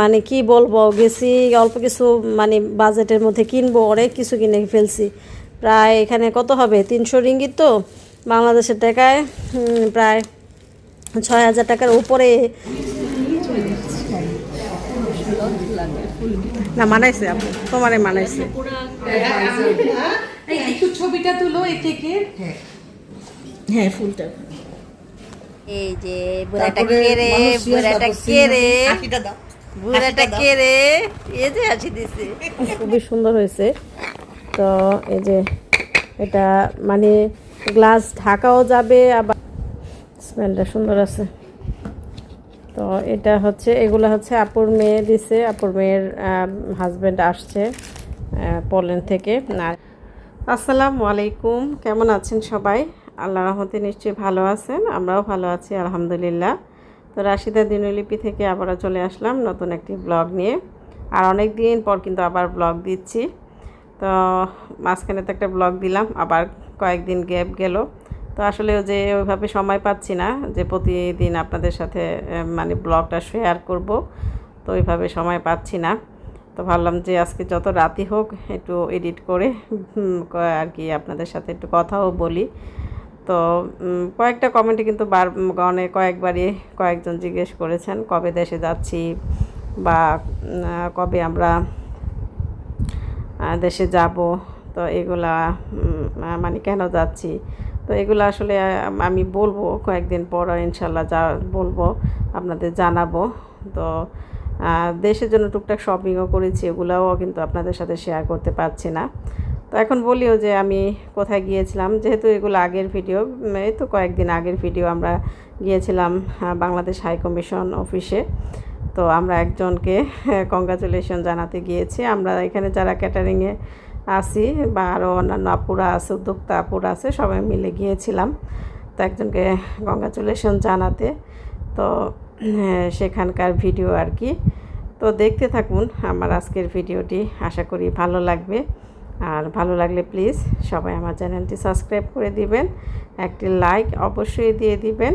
মানে কি বলব গেছি অল্প কিছু মানে বাজেটের মধ্যে কিনবো অনেক কিছু কিনে ফেলছি। প্রায় এখানে কত হবে? তিনশো রিঙ্গিত তো? বাংলাদেশের টাকায় প্রায় ছয় হাজার টাকার উপরে। না মানাইছে আপু তোমারে মানাইছে। এই ছবিটা তুলো এই কেকের হ্যাঁ ফুলটা। এই যে বুড়াটা কে রে? বুড়াটা কে রে? বুড়াটা কে রে? এই যে হাসি দিছে। খুবই সুন্দর হয়েছে। তো এই যে এটা মানে গ্লাস ঢাকাও যাবে আবার স্মেলটা সুন্দর আছে। তো এটা হচ্ছে এগুলো হচ্ছে আপুর মেয়ে দিছে। আপুর মেয়ের হাজব্যান্ড আসছে পোল্যান্ড থেকে। না আসসালামু আলাইকুম। কেমন আছেন সবাই? আল্লাহ রহমতে নিশ্চয়ই ভালো আছেন। আমরাও ভালো আছি আলহামদুলিল্লাহ। তো রাশিদা দিনলিপি থেকে আবারও চলে আসলাম নতুন একটি ব্লগ নিয়ে। আর অনেক দিন পর কিন্তু আবার ব্লগ দিচ্ছি। তো মাঝখানে তো একটা ব্লগ দিলাম, আবার কয়েকদিন গ্যাপ গেল। তো আসলে যে ওইভাবে সময় পাচ্ছি না যে প্রতিদিন আপনাদের সাথে মানে ব্লগটা শেয়ার করব। তো ওইভাবে সময় পাচ্ছি না। তো ভাবলাম যে আজকে যত রাতি হোক একটু এডিট করে আর কি আপনাদের সাথে একটু কথাও বলি। তো কয়েকটা কমেন্টে কিন্তু বার অনেক কয়েকবারই কয়েকজন জিজ্ঞেস করেছেন, কবে দেশে যাচ্ছি বা কবে আমরা দেশে যাব, তো এগুলা মানে কেন যাচ্ছি? তো এগুলো আসলে আমি বলব, কয়েকদিন পর ইনশাল্লাহ যা বলব, আপনাদের জানাব। তো দেশের জন্য টুকটাক শপিংও করেছি, এগুলোও কিন্তু আপনাদের সাথে শেয়ার করতে পারছি না। তো এখন বলিও যে আমি কোথায় গিয়েছিলাম যেহেতু এগুলো আগের ভিডিও এই তো কয়েকদিন আগের ভিডিও আমরা গিয়েছিলাম বাংলাদেশ হাই কমিশন অফিসে তো আমরা একজনকে কংগ্রাচুলেশন জানাতে গিয়েছি। আমরা এখানে যারা ক্যাটারিংয়ে আছি বা আরও অন্যান্য আপুরা আছে উদ্যোক্তা আপুরা আছে সবাই মিলে গিয়েছিলাম। তো একজনকে কংগ্রাচুলেশন জানাতে তো হ্যাঁ, সেখানকার ভিডিও আর কি। তো দেখতে থাকুন আমার আজকের ভিডিওটি আশা করি ভালো লাগবে। আর ভালো লাগলে প্লিজ সবাই আমার চ্যানেলটি সাবস্ক্রাইব করে দিবেন। একটি লাইক অবশ্যই দিয়ে দিবেন।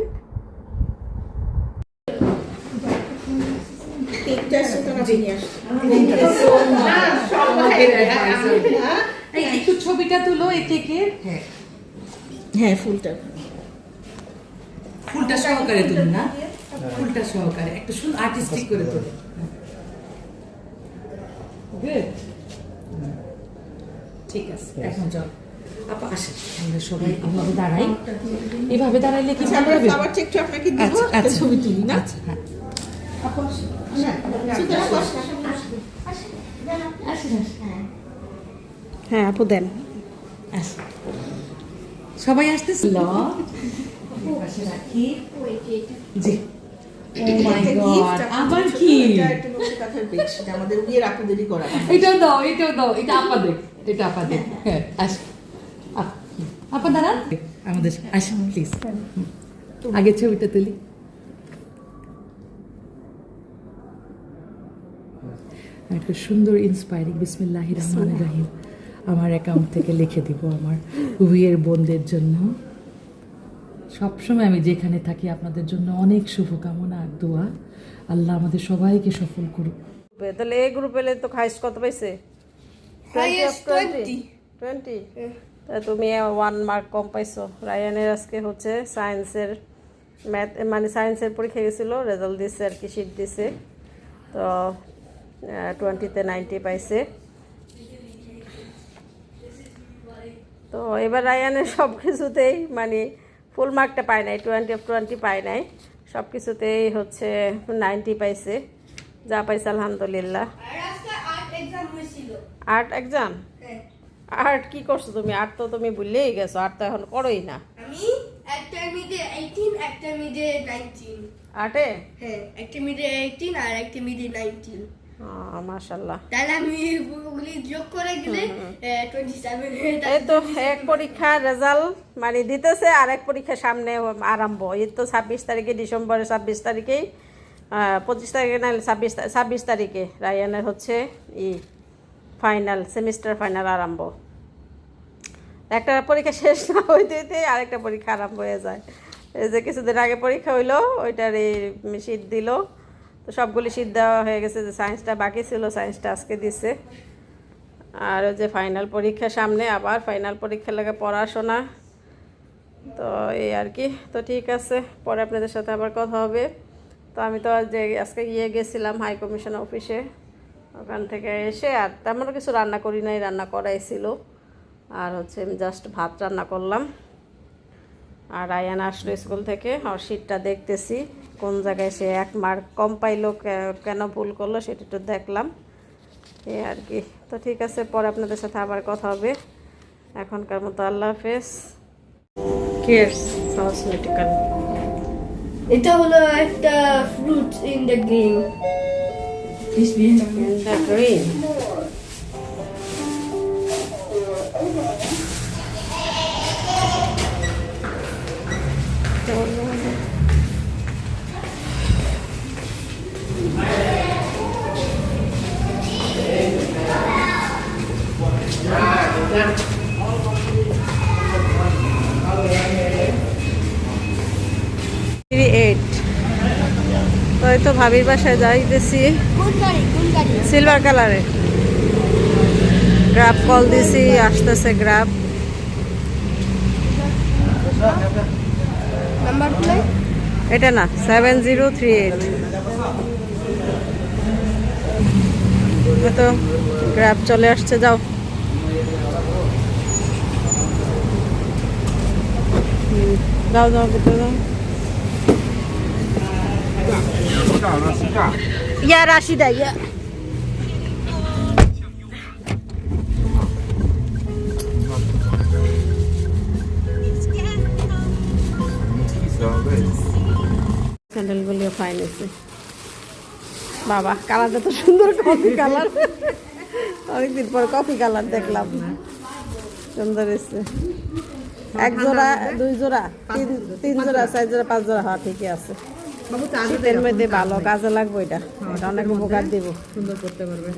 একটু ছবিটা তুলো এই কেকের হ্যাঁ ফুলটা। ফুলটা সহকারে তুলো না। ফুলটা সহকারে। একটু সুন্দর আর্টিস্টিক করে তুলো Good. ঠিক আছে এখন চল আপা আসে আমরা সবাই এভাবে দাঁড়াই। এভাবে দাঁড়াইলে কি ভালো হবে? আবার একটু আপনাকে দিব? আচ্ছা আচ্ছা। ছবি তুলি না? আচ্ছা হ্যাঁ। হ্যাঁ আপু দেন। সবাই আসতেছিল পাশে রাখি জি ও মাই গড আবার কি আমাদের বিয়ের আপুদেরই করা এটাও দাও এটাও দাও এটা আপা দেখ এটা হ্যাঁ আস। আপা। দাঁড়ান। আমাদের আসুন প্লিজ আগে ছবিটা তুলি। একটা সুন্দর ইন্সপায়ারিং বিসমিল্লাহ রহমান রাহিম আমার অ্যাকাউন্ট থেকে লিখে দিব আমার বিয়ের বোনদের জন্য। সবসময় আমি যেখানে থাকি আপনাদের জন্য অনেক শুভকামনা আর দোয়া। আল্লাহ আমাদের সবাইকে সফল করুক। তাহলে এই গ্রুপ এলে তো খাইস কত পাইছে? টোয়েন্টি তুমি ওয়ান মার্ক কম পাইছো। রায়ানের আজকে হচ্ছে সায়েন্সের ম্যাথ মানে সায়েন্সের পরীক্ষা গেছিল রেজাল্ট দিছে আর কি শিট দিছে। তো টোয়েন্টিতে নাইনটি পাইছে। তো এবার রায়ানের সব কিছুতেই মানে ফুল মার্কটা পায় নাই টোয়েন্টি অফ টোয়েন্টি পায় নাই। সব কিছুতেই হচ্ছে নাইনটি পাইছে। যা পাইছে আলহামদুলিল্লাহ। আর্ট এক্সাম আর্ট কি করছ তুমি? আর্ট তো তুমি ভুললেই গেছো আর্ট তো এখন করোই না। আমি একটা মিডে 18 একটা মিডে 19 আর্টে? হ্যাঁ একটা মিডে 18 আর একটা মিডে 19 মাশাল্লাহ তাহলে আমি ওগুলি যোগ করে সেভেন এই তো এক পরীক্ষা রেজাল্ট মানে দিতেছে আর এক পরীক্ষা সামনে আরম্ভ। এই তো ছাব্বিশ তারিখে ডিসেম্বরের ছাব্বিশ তারিখেই আহ, পঁচিশ তারিখে না ছাব্বিশ ছাব্বিশ তারিখে রায়ানের হচ্ছে ই ফাইনাল সেমিস্টার ফাইনাল আরম্ভ। একটা পরীক্ষা শেষ না হইতে হইতে আরেকটা পরীক্ষা আরম্ভ হয়ে যায়। এই যে কিছুদিন আগে পরীক্ষা হইল, ওইটার এই শীত দিল। তো সবগুলি শীত দেওয়া হয়ে গেছে যে সায়েন্সটা বাকি ছিল সায়েন্সটা আজকে দিছে। আর ওই যে ফাইনাল পরীক্ষা সামনে, আবার ফাইনাল পরীক্ষা লাগে পড়াশোনা। তো এই আর কি। তো ঠিক আছে, পরে আপনাদের সাথে আবার কথা হবে। তো আমি তো যে আজকে গিয়ে গেছিলাম হাই কমিশন অফিসে ওখান থেকে এসে আর তেমন কিছু রান্না করি নাই, রান্না করাই ছিল। আর হচ্ছে আমি জাস্ট ভাত রান্না করলাম। আর আয়ান আসলো স্কুল থেকে আর শীতটা দেখতেছি। কোন জায়গায় সে এক মার্ক কম পাইলো কেন ভুল করল সেটা একটু দেখলাম। এ আর কি। তো ঠিক আছে, পরে আপনাদের সাথে আবার কথা হবে। এখনকার মতো আল্লাহ হাফেজ। কেয়ার্স কসমেটিক্যাল এটা হলো একটা fruit in the game in the green three তো এই তো ভাবির বাসায় যাইতেছি সিলভার কালারে গ্রাফ কল দিছি আসতেছে গ্রাফ এটা না সেভেন জিরো থ্রি এইট তো গ্রাফ চলে আসছে যাও। যাও যাও যাও। ইয়া রাশিদা, ইয়া। বাবা কালারটা তো সুন্দর কফি কালার অনেকদিন পর কফি কালার দেখলাম। সুন্দর এসছে এক জোড়া, দুই জোড়া, তিন তিন জোড়া, চার জোড়া, পাঁচ জোড়া হওয়া ঠিকই আছে। শীতের মধ্যে ভালো কাজে লাগবে এটা। এটা অনেক উপকার দিব। সুন্দর করতে পারবে।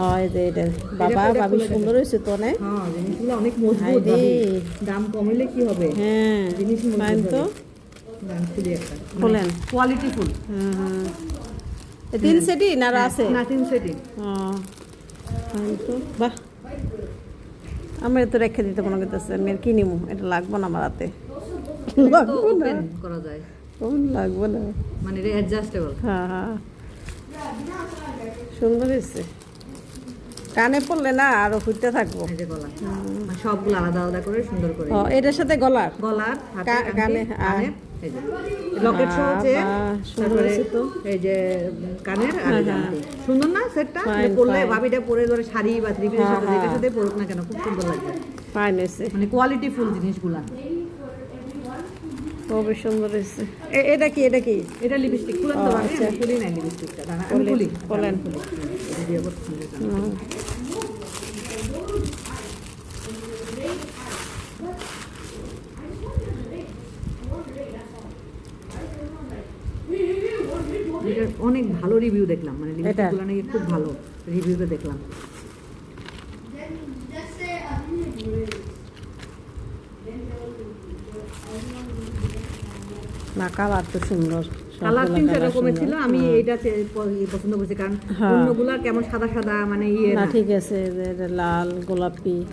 হয় যে এটা বাবা ভাবি সুন্দর হয়েছে তো অনেক? হ্যাঁ জিনিসগুলো অনেক মজবুত দাম কমাইলে কি হবে? হ্যাঁ জিনিস তো। খোলেন কোয়ালিটি ফুল এ তিন না সেটিং। তো। বাহ। আমি তো রেখে দিতে মনে করতেছে আমি আর কি এটা লাগবো না আমার হাতে। লাগবো না। করা যায়। কোন লাগবো না। মানে এটা অ্যাডজাস্টেবল হ্যাঁ হ্যাঁ। সুন্দর হয়েছে। কানে পড়লে না আরও ফুটতে থাকব। মানে সবগুলো আলাদা আলাদা করে সুন্দর করে। এটার সাথে গলার? গলার কানে, আর- কানের, এই যে। লকেট সহ আছে তারপরে এই যে কানের আর এই যে হ্যাঁ, আংটি। সুন্দর না সেটটা? পরলে ভাবিটা পরে ধরে শাড়ি বা থ্রি পিসের হ্যাঁ, সাথে যেটার হ্যাঁ। সাথে পরুক না কেন খুব সুন্দর লাগবে। ফাইন মানে কোয়ালিটি ফুল জিনিসগুলা। খুবই সুন্দর হয়েছে এটা কি এটা কি এটা লিপস্টিক খুলেন ও, তো আচ্ছা। খুলি নাই লিপস্টিকটা দাঁড়া আমি খুলি, খোলেন। অনেক ভালো রিভিউ দেখলাম মানে এটা? লিপস্টিকগুলো নাকি খুব ভালো রিভিউতে দেখলাম না কালার তো সুন্দর। কালার সবগুলা তিনটা রকমের ছিল আমি হুম। এটা চে- প- ইয়ে পছন্দ করছি কারণ হ্যাঁ। কেমন সাদা সাদা মানে ইয়ে না না। ঠিক আছে এই যে এটা লাল গোলাপি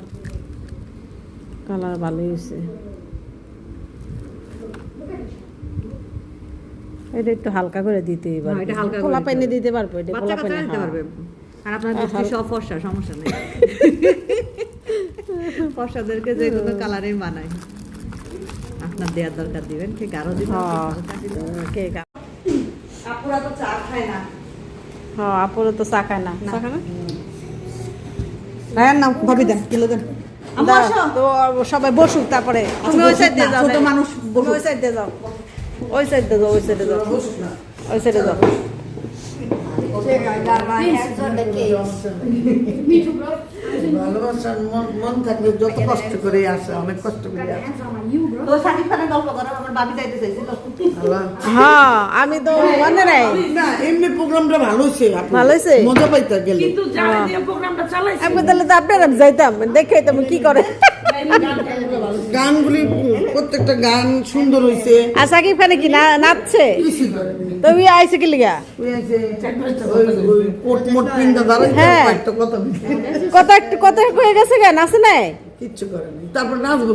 কালার ভালোই হয়েছে। এটা একটু হালকা করে দিতেই হ্যাঁ, পারবে। এটা হালকা দিতে পাইনে দিতে পারব এটা বাচ্চা পাইনে নিতে পারবে। আর আপনার দৃষ্টি সব ফর্সা সমস্যা নেই। ফর্সাদেরকে যে কোনো কালারে বানায়। আপনার দেওয়ার দরকার দিবেন ঠিক আরও দিবেন। কে আপুরা তো চা খায় না। হ্যাঁ আপুরো তো চা খায় না। চা খায় না রায়ার নাম ভাবি দেন কিলো দেন। সবাই বসুক তারপরে। তুমি ওই সাইড দিয়ে যাও ছোট মানুষ ওই সাইড দিয়ে যাও। ওই সাইড দিয়ে যাও ওই সাইডে যাও ওই সাইডে যাও। ভালোবাসার মন মন যত কষ্ট করে আসে অনেক কষ্ট করে। হ্যাঁ আমি তো মনে নাই না এমনি প্রোগ্রামটা ভালো হয়েছে আপু। ভালো হয়েছে? মজা পাইতে গেলে আমি তাহলে তো আপনার যাইতাম দেখে কি করে গানগুলি প্রত্যেকটা গান সুন্দর হয়েছে আর সাকিব খানে কি না নাচছে? তো আইসে কি লিগা? কোট মোট পিন্দা দাঁড়াই হ্যাঁ। কথা কত একটু কত হয়ে গেছে গা? নাচে নাই? কিচ্ছু করেনি তারপর নাচবো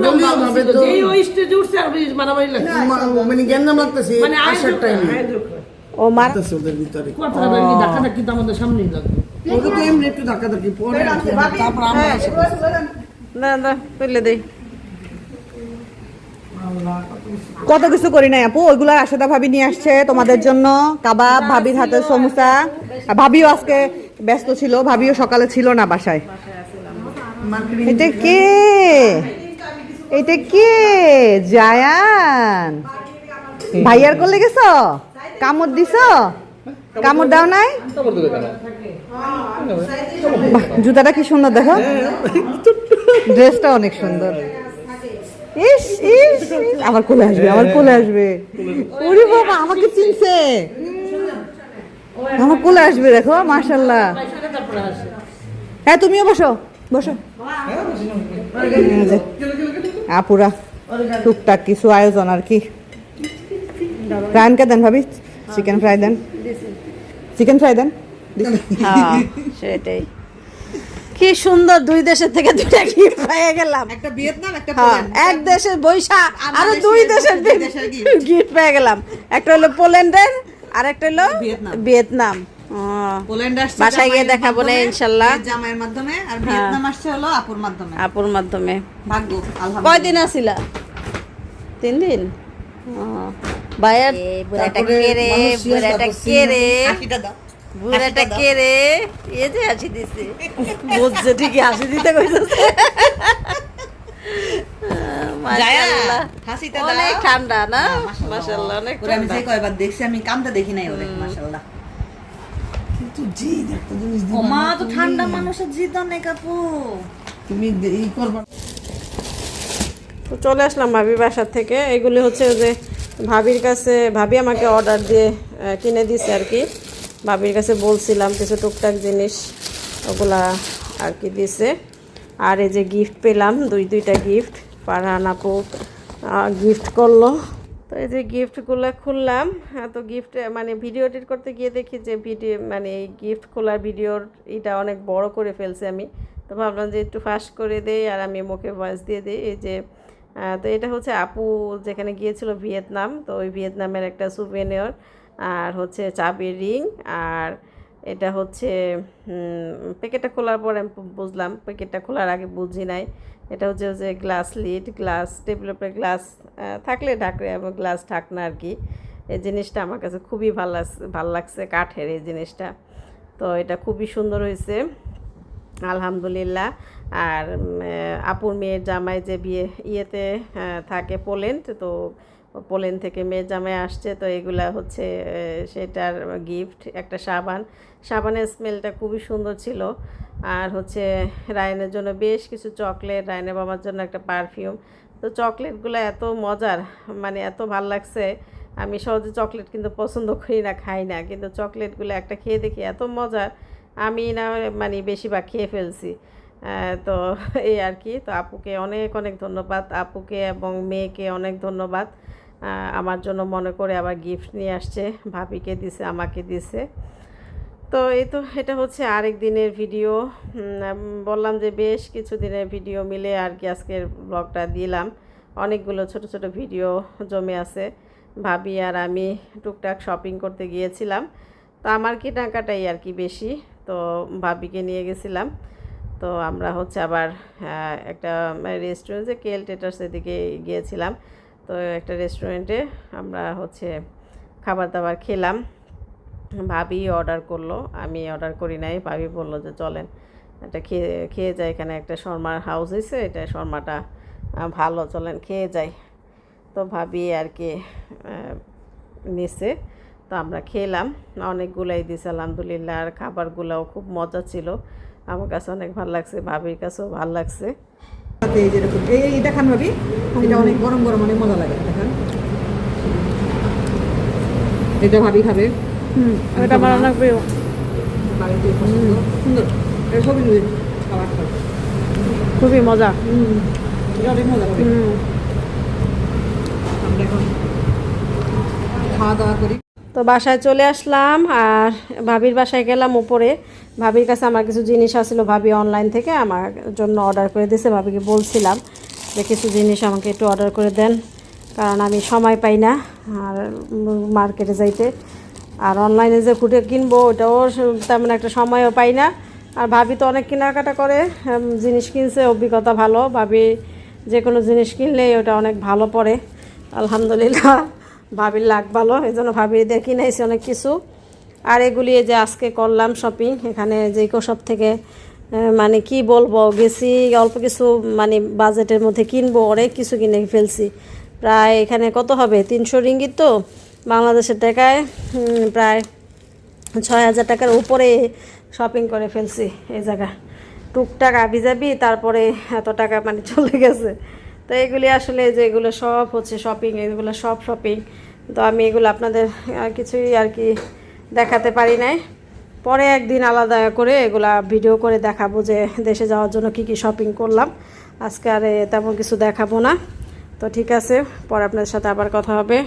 দলীয় ভাবে তো মা- মানে জ্ঞান লাগতেছে আসার টাইমে ও মার লাগতেছে ওদের ভিতরে। তো এমনি একটু ধাক্কা ধাক্কি পরে তারপর আমরা এসে না না তুলে দেই। কত কিছু করি নাই আপু? ওইগুলো আশাদা ভাবি নিয়ে আসছে তোমাদের জন্য। কাবাব ভাবির হাতের সমোসা। ভাবিও আজকে ব্যস্ত ছিল ভাবিও সকালে ছিল না বাসায়। এটা কে? এটা কে? জায়ান। ভাইয়ার করলে গেছ? কামড় দিছ? কামড় দাও নাই? জুতাটা কি সুন্দর দেখো। ড্রেসটা অনেক সুন্দর। ইস ইস আমার কোলে আসবে, আমার কোলে আসবে। ওরে বাবা, আমাকে চিনছে। আমার কোলে আসবে, দেখো মাশাল্লাহ হ্যাঁ তুমিও বসো বসো। আপুরা, টুকটাক কিছু আয়োজন আর কি। রায়নকে দেন ভাবি, চিকেন ফ্রাই দেন। চিকেন ফ্রাই দেন। হ্যাঁ সেটাই। কি সুন্দর দুই দেশের থেকে দুটা গিফট পেয়ে গেলাম। একটা ভিয়েতনাম একটা হ্যাঁ এক দেশের বৈশা আরও দুই দেশের গিফট পেয়ে গেলাম। একটা হলো পোল্যান্ডের আর একটা হলো ভিয়েতনাম। ও, পোল্যান্ড আসছে বাসায় গিয়ে দেখাবো না ইনশাল্লাহ। জামাইয়ের মাধ্যমে আর ভিয়েতনাম আসছে হলো আপুর মাধ্যমে। আপুর মাধ্যমে। ভাগ্য কয়দিন আসিলা? তিন দিন? ও, ভাইয়ার বুড়াটা কে রে বুড়াটা কে রে? আশিটা দাও। বুড়াটা কে রে? এ যে হাসি দিছে। বুঝছে ঠিকই হাসি দিতে কইতেছে। অনেক ঠান্ডা না? মাশাআল্লাহ। মাশাআল্লাহ অনেক আমি যে কয়বার দেখছি আমি কামটা দেখি নাই ওরে মাশাআল্লাহ। কিন্তু জিদ একটা জিনিস দিবা ও মা তো ঠান্ডা মানুষের জিদ অনেক আপু। তুমি ই করবা তো চলে আসলাম ভাবির বাসার থেকে। এগুলি হচ্ছে যে ভাবির কাছে ভাবি আমাকে অর্ডার দিয়ে কিনে দিছে আর কি। ভাবির কাছে বলছিলাম কিছু টুকটাক জিনিস, ওগুলা আর কি দিছে। আর এই যে গিফট পেলাম, দুই, দুইটা গিফট পারহান আপু গিফট করল। তো এই যে গিফটগুলো খুললাম হ্যাঁ তো গিফট মানে ভিডিও এডিট করতে গিয়ে দেখি যে ভিডিও মানে এই গিফট খোলার ভিডিওর এটা অনেক বড় করে ফেলছে আমি। তো ভাবলাম যে একটু ফাস্ট করে দেই আর আমি মুখে ভয়েস দিয়ে দিই। এই যে তো এটা হচ্ছে আপু যেখানে গিয়েছিল ভিয়েতনাম, তো ওই ভিয়েতনামের একটা সুভেনিয়র আর হচ্ছে চাবির রিং, আর এটা হচ্ছে প্যাকেটটা খোলার পর আমি বুঝলাম, প্যাকেটটা খোলার আগে বুঝি নাই। এটা হচ্ছে যে গ্লাস লিড, গ্লাস টেবিলের উপরে গ্লাস থাকলে ঢাকরে এবং গ্লাস ঢাকনা আর কি। এই জিনিসটা আমার কাছে খুবই ভালো লাগছে ভালো লাগছে কাঠের এই জিনিসটা। তো এটা খুবই সুন্দর হয়েছে। আলহামদুলিল্লাহ। আর আপুর মেয়ের জামাই যে বিয়ে, ইয়েতে থাকে পোল্যান্ড, তো পোল্যান্ড থেকে মেয়ের জামাই আসছে, তো এগুলা হচ্ছে সেটার গিফট, একটা সাবান। সাবানের স্মেলটা খুবই সুন্দর ছিল। আর হচ্ছে রায়নের জন্য বেশ কিছু চকলেট, রায়নের বাবার জন্য একটা পারফিউম। তো চকলেটগুলো এত মজার মানে এত ভালো লাগছে। আমি সহজে চকলেট কিন্তু পছন্দ করি না, খাই না, কিন্তু চকলেটগুলো একটা খেয়ে দেখি এত মজার। আমি না মানে বেশিরভাগ খেয়ে ফেলছি। তো এই আর কি। তো আপুকে অনেক অনেক ধন্যবাদ। আপুকে এবং মেয়েকে অনেক ধন্যবাদ। আমার জন্য মনে করে আবার গিফট নিয়ে আসছে। ভাবিকে দিছে, আমাকে দিছে। তো এই তো, এটা হচ্ছে আরেক দিনের ভিডিও বললাম যে বেশ কিছু দিনের ভিডিও মিলে আর কি আজকের ব্লগটা দিলাম। অনেকগুলো ছোট ছোট ভিডিও জমে আছে। ভাবি আর আমি টুকটাক শপিং করতে গিয়েছিলাম। তো আমার কেনাকাটাই আর কি বেশি। তো ভাবিকে নিয়ে গেছিলাম। তো আমরা হচ্ছে আবার একটা রেস্টুরেন্টে কেল টেটার্স এদিকে গিয়েছিলাম। তো একটা রেস্টুরেন্টে আমরা হচ্ছে খাবার দাবার খেলাম। ভাবি অর্ডার করল, আমি অর্ডার করি নাই। ভাবি বলল যে, চলেন এটা খেয়ে খেয়ে যাই এখানে। একটা শর্মার হাউস হয়েছে এটা শর্মাটা ভালো, চলেন, খেয়ে যাই। তো ভাবি আর কি নিছে। তো আমরা খেলাম, অনেকগুলাই দিছে, আলহামদুলিল্লাহ। আর খাবারগুলোও খুব মজা ছিল। আমার কাছে অনেক ভালো লাগছে ভাবির কাছেও ভালো লাগছে। এই যেরকম এই এই দেখান ভাবি এটা অনেক গরম গরম অনেক মজা লাগে দেখান। এটা ভাবি খাবে। এটা আমার অনেক প্রিয় বাড়িতে সুন্দর। এটা সবই খাবার খাবে। খুবই মজা। এটা অনেক মজা হুম। আমরা এখন খাওয়া দাওয়া করি। তো বাসায় চলে আসলাম আর ভাবির বাসায় গেলাম উপরে। ভাবির কাছে আমার কিছু জিনিস আসলো ভাবি অনলাইন থেকে আমার জন্য অর্ডার করে দিয়েছে ভাবিকে বলছিলাম যে কিছু জিনিস আমাকে একটু অর্ডার করে দেন, কারণ আমি সময় পাই না আর মার্কেটে যাইতে। আর অনলাইনে যে ফুটে কিনবো, ওটাও তেমন একটা সময়ও পাই না। আর ভাবি তো অনেক কেনাকাটা করে জিনিস কিনছে, অভিজ্ঞতা ভালো। ভাবি যে কোনো জিনিস কিনলেই ওটা অনেক ভালো পড়ে, আলহামদুলিল্লাহ। ভাবির লাগ ভালো, এই জন্য ভাবি দেখি নাইছি অনেক কিছু। আর এগুলি যে আজকে করলাম শপিং এখানে যে সব থেকে মানে কি বলব, গেছি, অল্প কিছু মানে বাজেটের মধ্যে কিনবো, অনেক কিছু কিনে ফেলছি। প্রায় এখানে কত হবে? তিনশো রিঙ্গিত তো, বাংলাদেশের টাকায় প্রায় ছয় হাজার টাকার উপরে শপিং করে ফেলছি এই জায়গা। টুকটাক আবি যাবি তারপরে এত টাকা মানে চলে গেছে। তো এগুলি আসলে যে এগুলো সব হচ্ছে শপিং এগুলো সব শপিং তো আমি এগুলো আপনাদের কিছুই আর কি দেখাতে পারি নাই। পরে একদিন আলাদা করে এগুলা ভিডিও করে দেখাবো যে দেশে যাওয়ার জন্য কি কি শপিং করলাম। আজকে আর তেমন কিছু দেখাবো না। তো ঠিক আছে, পরে আপনাদের সাথে আবার কথা হবে।